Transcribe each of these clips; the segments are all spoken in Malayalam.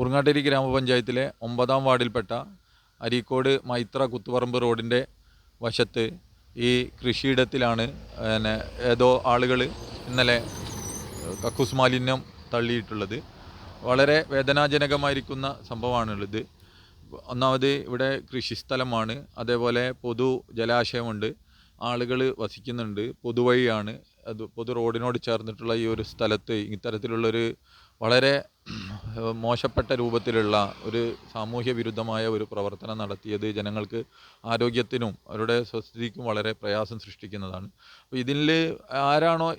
ഊർങ്ങാട്ടേരി ഗ്രാമപഞ്ചായത്തിലെ ഒമ്പതാം വാർഡിൽപ്പെട്ട അരീക്കോട് മൈത്ര കുത്തുപറമ്പ് റോഡിന്റെ വശത്ത് ഈ കൃഷിയിടത്തിലാണ് പിന്നെ ഏതോ ആളുകൾ ഇന്നലെ കക്കൂസ് മാലിന്യം തള്ളിയിട്ടുള്ളത്. വളരെ വേദനാജനകമായിരിക്കുന്ന സംഭവമാണുള്ളത്. ഒന്നാമത് ഇവിടെ കൃഷിസ്ഥലമാണ് അതേപോലെ പൊതു ജലാശയമുണ്ട് ആളുകൾ വസിക്കുന്നുണ്ട് പൊതുവഴിയാണ് അത് പൊതു റോഡിനോട് ചേർന്നിട്ടുള്ള ഈ ഒരു സ്ഥലത്ത് ഇത്തരത്തിലുള്ളൊരു വളരെ മോശപ്പെട്ട രൂപത്തിലുള്ള ഒരു സാമൂഹ്യ വിരുദ്ധമായ ഒരു പ്രവർത്തനം നടത്തിയത് ജനങ്ങൾക്ക് ആരോഗ്യത്തിനും അവരുടെ സ്വസ്ഥിതിക്കും വളരെ പ്രയാസം സൃഷ്ടിക്കുന്നതാണ്. അപ്പോൾ ഇതിൽ ആരാണോ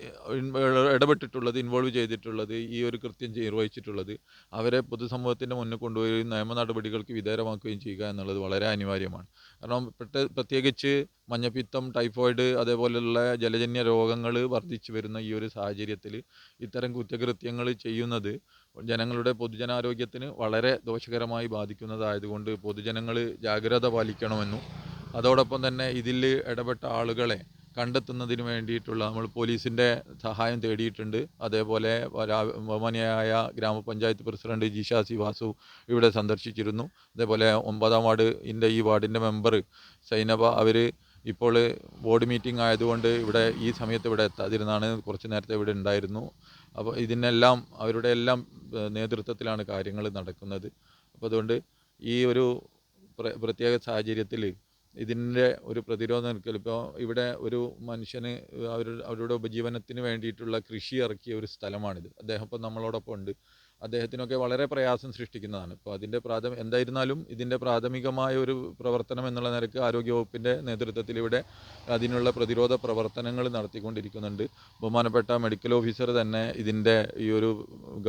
ഇടപെട്ടിട്ടുള്ളത് ഇൻവോൾവ് ചെയ്തിട്ടുള്ളത് ഈ ഒരു കൃത്യം നിർവഹിച്ചിട്ടുള്ളത് അവരെ പൊതുസമൂഹത്തിന്റെ മുന്നിൽ കൊണ്ടുപോയി നിയമ നടപടികൾക്ക് വിധേയമാക്കുകയും ചെയ്യുക എന്നുള്ളത് വളരെ അനിവാര്യമാണ്. കാരണം പ്രത്യേക- പ്രത്യേകിച്ച് മഞ്ഞപ്പിത്തം ടൈഫോയിഡ് അതേപോലെയുള്ള ജലജന്യ രോഗങ്ങൾ വർദ്ധിച്ചു വരുന്ന ഈ ഒരു സാഹചര്യത്തിൽ ഇത്തരം കുറ്റകൃത്യങ്ങൾ ചെയ്യുന്നത് ജനങ്ങളുടെ പൊതുജനാരോഗ്യത്തിന് വളരെ ദോഷകരമായി ബാധിക്കുന്നതായതുകൊണ്ട് പൊതുജനങ്ങൾ ജാഗ്രത പാലിക്കണമെന്നും അതോടൊപ്പം തന്നെ ഇതിൽ ഇടപെട്ട ആളുകളെ കണ്ടെത്തുന്നതിന് വേണ്ടിയിട്ടുള്ള നമ്മൾ പോലീസിന്റെ സഹായം തേടിയിട്ടുണ്ട്. അതേപോലെ ബഹുമാനിയായ ഗ്രാമപഞ്ചായത്ത് പ്രസിഡന്റ് ജിഷാ സി വാസു ഇവിടെ സന്ദർശിച്ചിരുന്നു. അതേപോലെ ഒമ്പതാം വാർഡ് ഇന്റെ ഈ വാർഡിന്റെ മെമ്പർ സൈനബ അവർ ഇപ്പോൾ ബോർഡ് മീറ്റിംഗ് ആയതുകൊണ്ട് ഇവിടെ ഈ സമയത്ത് ഇവിടെ എത്താതിരുന്നാണ് കുറച്ച് നേരത്തെ ഇവിടെ ഉണ്ടായിരുന്നു. അപ്പോൾ ഇതിനെല്ലാം അവരുടെ എല്ലാം നേതൃത്വത്തിലാണ് കാര്യങ്ങൾ നടക്കുന്നത്. അപ്പോൾ അതുകൊണ്ട് ഈ ഒരു പ്രത്യേക സാഹചര്യത്തിൽ ഇതിന്റെ ഒരു പ്രതിരോധം നിൽക്കൽ ഇപ്പോൾ ഇവിടെ ഒരു മനുഷ്യന് അവർ അവരുടെ ഉപജീവനത്തിന് വേണ്ടിയിട്ടുള്ള കൃഷി ഇറക്കിയ ഒരു സ്ഥലമാണിത്. അദ്ദേഹം ഇപ്പം നമ്മളോടൊപ്പം ഉണ്ട്. അദ്ദേഹത്തിനൊക്കെ വളരെ പ്രയാസം സൃഷ്ടിക്കുന്നതാണ്. ഇപ്പോൾ അതിന്റെ പ്രാഥമ എന്തായിരുന്നാലും ഇതിന്റെ പ്രാഥമികമായ ഒരു പ്രവർത്തനം എന്നുള്ള നിലയ്ക്ക് ആരോഗ്യവകുപ്പിന്റെ നേതൃത്വത്തിൽ ഇവിടെ അതിനുള്ള പ്രതിരോധ പ്രവർത്തനങ്ങൾ നടത്തിക്കൊണ്ടിരിക്കുന്നുണ്ട്. ബഹുമാനപ്പെട്ട മെഡിക്കൽ ഓഫീസർ തന്നെ ഇതിന്റെ ഈ ഒരു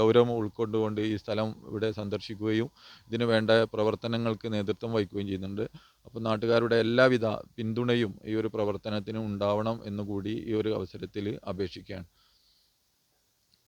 ഗൗരവം ഉൾക്കൊണ്ടുകൊണ്ട് ഈ സ്ഥലം ഇവിടെ സന്ദർശിക്കുകയും ഇതിനു വേണ്ട പ്രവർത്തനങ്ങൾക്ക് നേതൃത്വം വഹിക്കുകയും ചെയ്യുന്നുണ്ട്. അപ്പോൾ നാട്ടുകാരുടെ എല്ലാവിധ പിന്തുണയും ഈ ഒരു പ്രവർത്തനത്തിന് ഉണ്ടാവണം എന്നുകൂടി ഈ ഒരു അവസരത്തിൽ അപേക്ഷിക്കുകയാണ്.